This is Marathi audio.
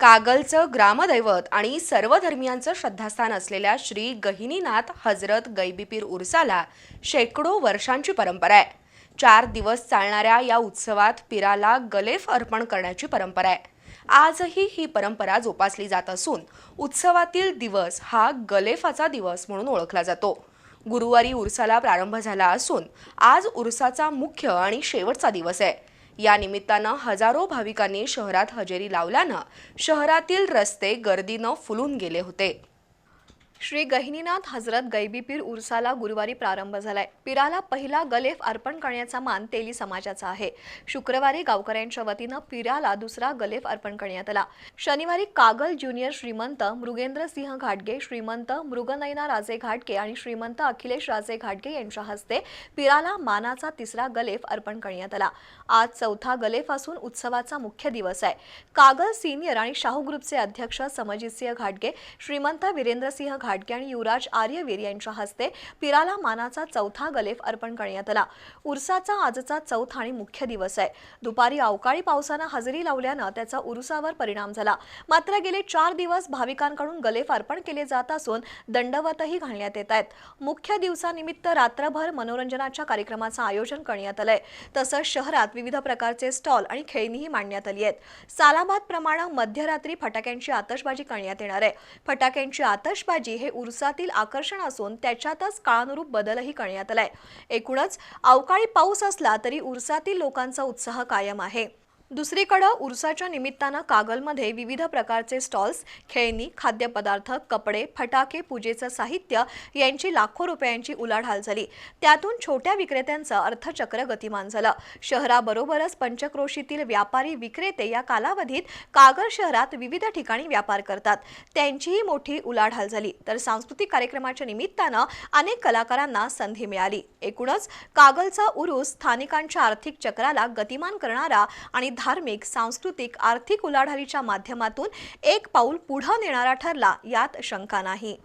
कागलचं ग्रामदैवत आणि सर्व धर्मियांचं श्रद्धास्थान असलेल्या श्री गहिनीनाथ हजरत गैबीपीर उर्साला शेकडो वर्षांची परंपरा आहे. चार दिवस चालणाऱ्या या उत्सवात पिराला गलेफ अर्पण करण्याची परंपरा आहे. आजही ही परंपरा जोपासली जात असून उत्सवातील दिवस हा गलेफाचा दिवस म्हणून ओळखला जातो. गुरुवारी उरसाला प्रारंभ झाला असून आज उरसाचा मुख्य आणि शेवटचा दिवस आहे. या निमित्तानं हजारो भाविकांनी शहरात हजेरी लावल्यानं शहरातील रस्ते गर्दीनं फुलून गेले होते. श्री गहिनीनाथ हजरत गैबीपीर उर्साला गुरुवारी प्रारंभ झालाय. पिराला पहिला गलेफ अर्पण करण्याचा मान तेली समाजाचा आहे. शुक्रवारी गावकऱ्यांच्या वतीनं पिराला दुसरा गलेफ अर्पण करण्यात आला. शनिवारी कागल ज्युनियर श्रीमंत मृगेंद्र सिंह घाटगे श्रीमंत मृगनयना राजे घाटगे आणि श्रीमंत अखिलेश राजे घाटगे यांच्या हस्ते पिराला मानाचा तिसरा गलेफ अर्पण करण्यात आला. आज चौथा गलेफ असून उत्सवाचा मुख्य दिवस आहे. कागल सिनियर आणि शाहू ग्रुपचे अध्यक्ष समजितसिंह घाटगे श्रीमंत वीरेंद्रसिंह घाटगे आणि युवराज आर्यवीर यांच्या हस्ते पिराला मानाचा चौथा गलेफ अर्पण करण्यात आला. उरसाचा आजचा चौथा आणि मुख्य दिवस आहे. दुपारी अवकाळी पावसानं हजेरी लावल्यानं त्याचा उरुसावर परिणाम झाला. मात्र गेले चार दिवस भाविकांकडून गलेफ अर्पण केले जात असून दंडवतही घालण्यात येत आहेत. मुख्य दिवसानिमित्त रात्रभर मनोरंजनाच्या कार्यक्रमाचं आयोजन करण्यात आलंय. तसंच शहरात विविध प्रकारचे स्टॉल आणि खेळणीही मांडण्यात आली आहेत. सालाबाद प्रमाणे मध्यरात्री फटाक्यांची आतषबाजी करण्यात येणार आहे. फटाक्यांची आतषबाजी हे उरसातील आकर्षण असून त्याच्यातच काळानुरूप बदलही करण्यात आलाय. एकूणच अवकाळी पाऊस असला तरी उरसातील लोकांचा उत्साह कायम आहे. दुसरीकडं उरसाच्या निमित्तानं कागलमध्ये विविध प्रकारचे स्टॉल्स खेळणी खाद्यपदार्थ कपडे फटाके पूजेचं साहित्य यांची लाखो रुपयांची उलाढाल झाली. त्यातून छोट्या विक्रेत्यांचं अर्थचक्र गतिमान झालं. शहराबरोबरच पंचक्रोशीतील व्यापारी विक्रेते या कालावधीत कागल शहरात विविध ठिकाणी व्यापार करतात. त्यांचीही मोठी उलाढाल झाली. तर सांस्कृतिक कार्यक्रमाच्या निमित्तानं अनेक कलाकारांना संधी मिळाली. एकूणच कागलचा उरूस स्थानिकांच्या आर्थिक चक्राला गतिमान करणारा आणि धार्मिक सांस्कृतिक आर्थिक उलाढालीच्या माध्यमातून एक पाऊल पुढं नेणारा ठरला यात शंका नाही.